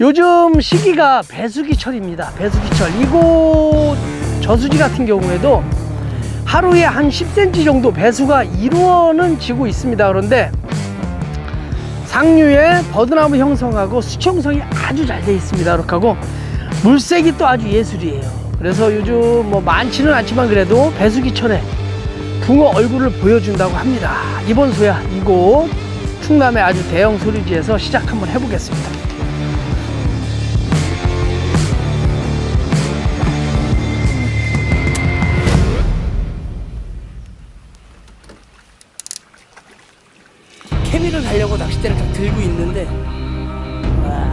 요즘 시기가 배수기철입니다. 배수기철. 이곳 저수지 같은 경우에도 하루에 한 10cm 정도 배수가 이루어는 지고 있습니다. 그런데 상류에 버드나무 형성하고 수치 형성이 아주 잘 돼 있습니다. 그렇게 하고 물색이 또 아주 예술이에요. 그래서 요즘 뭐 많지는 않지만 그래도 배수기철에 붕어 얼굴을 보여준다고 합니다. 이번 소야 이곳 충남의 아주 대형 소리지에서 시작 한번 해보겠습니다. 케미를 달려고 낚싯대를 다 들고 있는데 와,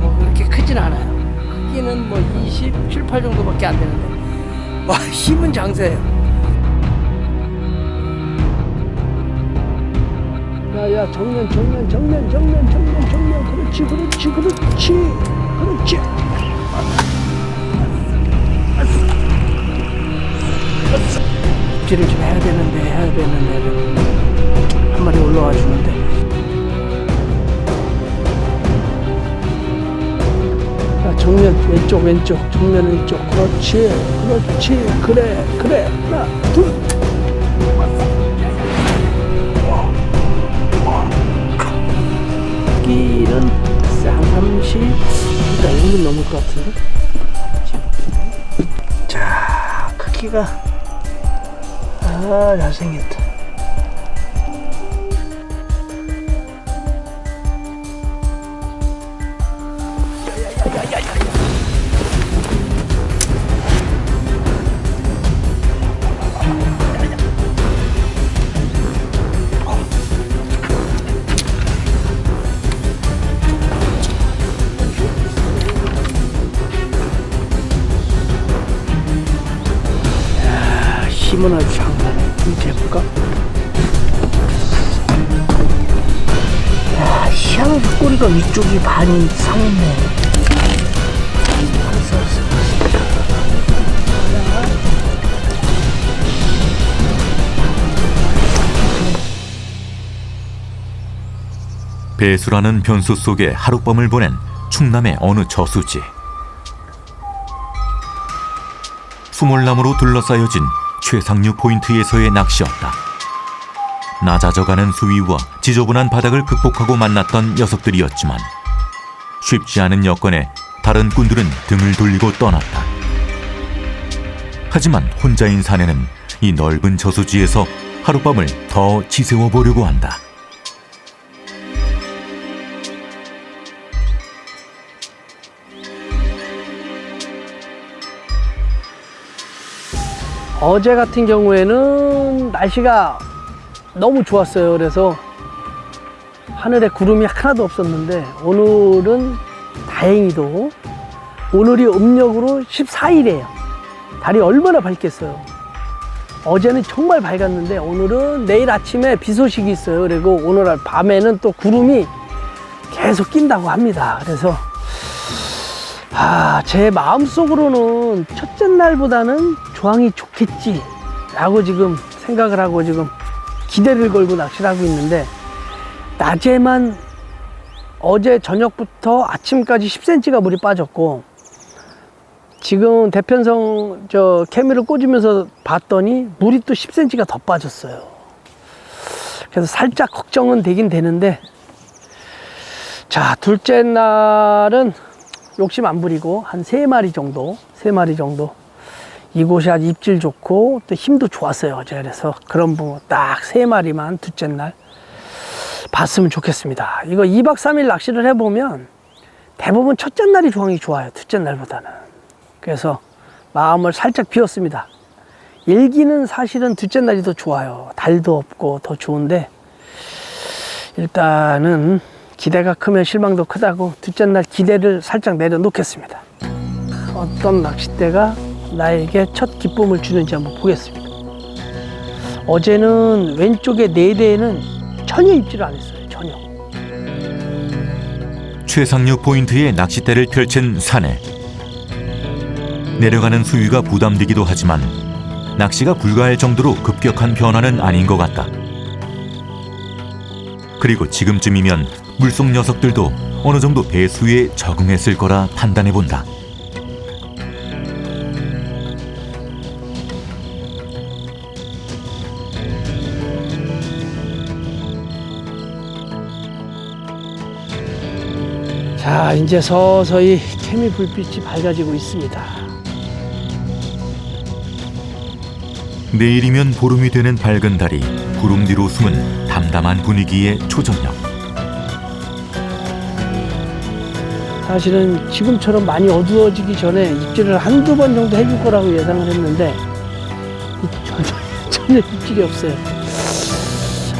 뭐 그렇게 크진 않아요. 크기는 뭐 27, 8 정도밖에 안 되는데. 와 힘은 장세예요. 야야 정면 정면 정면 정면 정면 정면. 그렇지 그렇지 그렇지 그렇지. 입질을 좀 해야 되는데 해야 되는데. 한 마리 올라와 주는데 정면 왼쪽 왼쪽 정면 왼쪽. 그렇지 그렇지. 그래 그래. 하나 둘. 크기는 쌍삼시. 일단 1분 넘을 것 같은데? 자 크기가. 아 잘생겼다 희한하게 꼬리가 위쪽이 반이 상했네 배수라는 변수 속에 하룻밤을 보낸 충남의 어느 저수지. 수몰나무로 둘러싸여진 최상류 포인트에서의 낚시였다. 낮아져가는 수위와 지저분한 바닥을 극복하고 만났던 녀석들이었지만 쉽지 않은 여건에 다른 꾼들은 등을 돌리고 떠났다. 하지만 혼자인 사내는 이 넓은 저수지에서 하룻밤을 더 지새워 보려고 한다. 어제 같은 경우에는 날씨가 너무 좋았어요. 그래서 하늘에 구름이 하나도 없었는데 오늘은 다행히도 오늘이 음력으로 14일이에요. 달이 얼마나 밝겠어요. 어제는 정말 밝았는데 오늘은 내일 아침에 비 소식이 있어요. 그리고 오늘 밤에는 또 구름이 계속 낀다고 합니다. 그래서 아, 제 마음속으로는 첫째 날보다는 조항이 좋겠지라고 지금 생각을 하고 지금 기대를 걸고 낚시를 하고 있는데 낮에만 어제 저녁부터 아침까지 10cm가 물이 빠졌고 지금 대편성 저 케미를 꽂으면서 봤더니 물이 또 10cm가 더 빠졌어요. 그래서 살짝 걱정은 되긴 되는데 자 둘째 날은 욕심 안 부리고 한 세 마리 정도, 세 마리 정도. 이곳이 아주 입질 좋고 또 힘도 좋았어요 어제 그래서 그런 붕어 딱 세 마리만 둘째 날 봤으면 좋겠습니다. 이거 2박 3일 낚시를 해보면 대부분 첫째 날이 조항이 좋아요. 둘째 날보다는. 그래서 마음을 살짝 비웠습니다. 일기는 사실은 둘째 날이 더 좋아요. 달도 없고 더 좋은데 일단은 기대가 크면 실망도 크다고 둘째 날 기대를 살짝 내려놓겠습니다. 어떤 낚싯대가 나에게 첫 기쁨을 주는지 한번 보겠습니다. 어제는 왼쪽에 네 대에는 전혀 안 했어요. 전혀. 최상류 포인트에 낚싯대를 펼친 사내. 내려가는 수위가 부담되기도 하지만 낚시가 불가할 정도로 급격한 변화는 아닌 것 같다. 그리고 지금쯤이면 물속 녀석들도 어느 정도 배수에 적응했을 거라 판단해 본다. 자, 이제 서서히 케미 불빛이 밝아지고 있습니다. 내일이면 보름이 되는 밝은 달이 구름 뒤로 숨은 담담한 분위기의 초저녁. 사실은 지금처럼 많이 어두워지기 전에 입질을 한두 번 정도 해줄 거라고 예상을 했는데 이- 전혀, 전혀 입질이 없어요.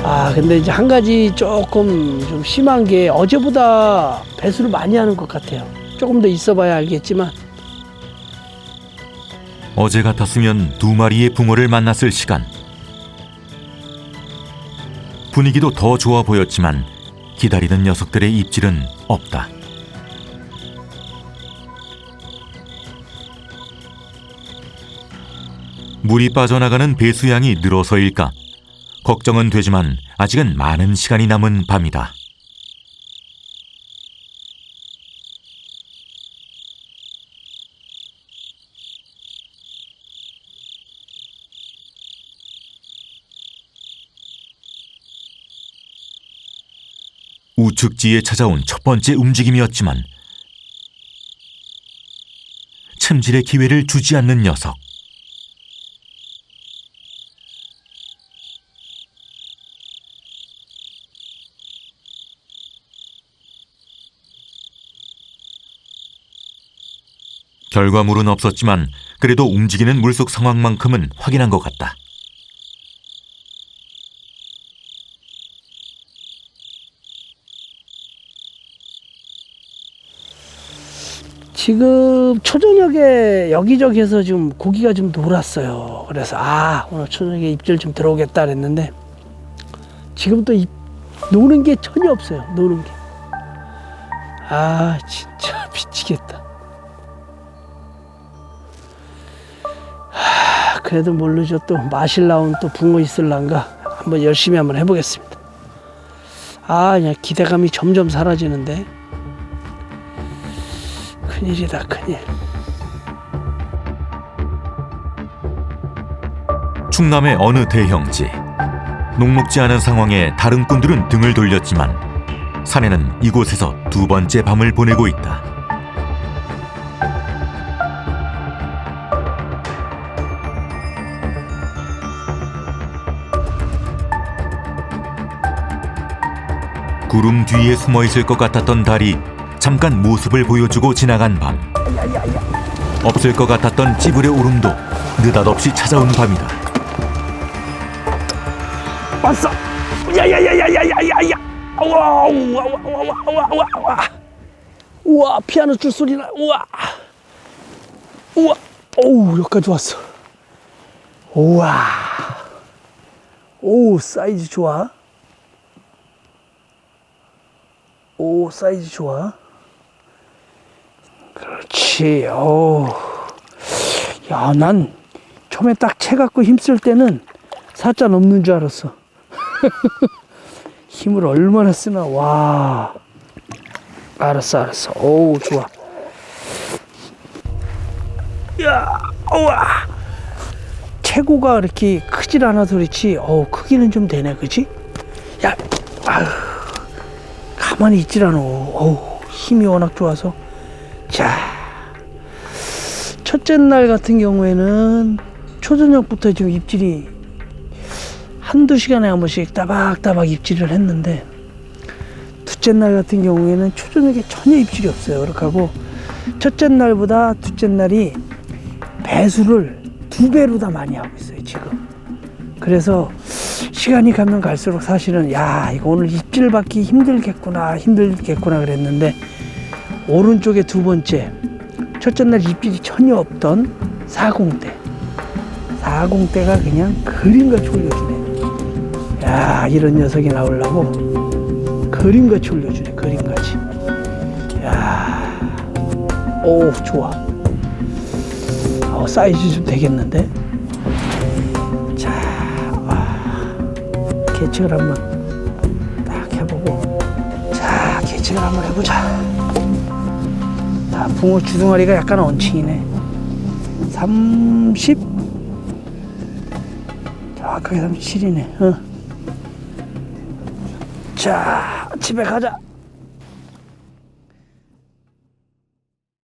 아 근데 이제 한 가지 조금 좀 심한 게 어제보다 배수를 많이 하는 것 같아요. 조금 더 있어봐야 알겠지만 어제 같았으면 두 마리의 붕어를 만났을 시간. 분위기도 더 좋아 보였지만 기다리는 녀석들의 입질은 없다. 물이 빠져나가는 배수량이 늘어서일까? 걱정은 되지만 아직은 많은 시간이 남은 밤이다. 우측지에 찾아온 첫 번째 움직임이었지만 챔질의 기회를 주지 않는 녀석. 결과물은 없었지만 그래도 움직이는 물속 상황만큼은 확인한 것 같다. 지금 초저녁에 여기저기에서 지금 고기가 좀 놀았어요. 그래서 아 오늘 초저녁에 입질 좀 들어오겠다 그랬는데 지금 또 입, 노는 게 전혀 없어요. 노는 게. 아 진짜 미치겠다. 그래도 모르죠. 또 마실 나온 또 붕어 있을란가 한번 열심히 한번 해보겠습니다. 아 그냥 기대감이 점점 사라지는데. 큰일이다 큰일 충남의 어느 대형지. 녹록지 않은 상황에 다른 꾼들은 등을 돌렸지만 사내는 이곳에서 두 번째 밤을 보내고 있다. 구름 뒤에 숨어 있을 것 같았던 달이 잠깐 모습을 보여주고 지나간 밤. 없을 것 같았던 찌불의 울음도 느닷없이 찾아온 밤이다. 왔어. 야야야야야야야야. 우와 우와 우와 우와 우와 우와 우와 우와. 피아노 줄 소리 나. 우와. 우와. 오우 여기까지 왔어. 우와. 오 사이즈 좋아 오 사이즈 좋아? 그렇지 오야난 처음에 딱 채 갖고 힘쓸 때는 사자 넘는 줄 알았어. 힘을 얼마나 쓰나 와. 알았어 알았어. 오우 좋아. 야 우와. 체구가 이렇게 크질 않아서 그렇지. 어우 크기는 좀 되네 그지? 야 아휴 가만히 있질 않아 어우 힘이 워낙 좋아서 자 첫째 날 같은 경우에는 초저녁부터 지금 입질이 한두 시간에 한 번씩 따박따박 입질을 했는데 둘째 날 같은 경우에는 초저녁에 전혀 입질이 없어요. 그렇게 하고 첫째 날보다 둘째 날이 배수를 두 배로 다 많이 하고 있어요. 지금. 그래서 시간이 가면 갈수록 사실은 야 이거 오늘 입질 받기 힘들겠구나 힘들겠구나 그랬는데 오른쪽에 두 번째 첫째 날 입질이 전혀 없던 40대. 40대가 그냥 그림같이 올려주네. 야 이런 녀석이 나오려고 그림같이 올려주네 그림같이. 야오 좋아. 어, 사이즈 좀 되겠는데 개척을 한번 딱 해보고 자, 계측을 한번 해보자. 자, 붕어 주둥아리가 약간 얹히네. 30 정확하게 37이네. 어. 자, 집에 가자.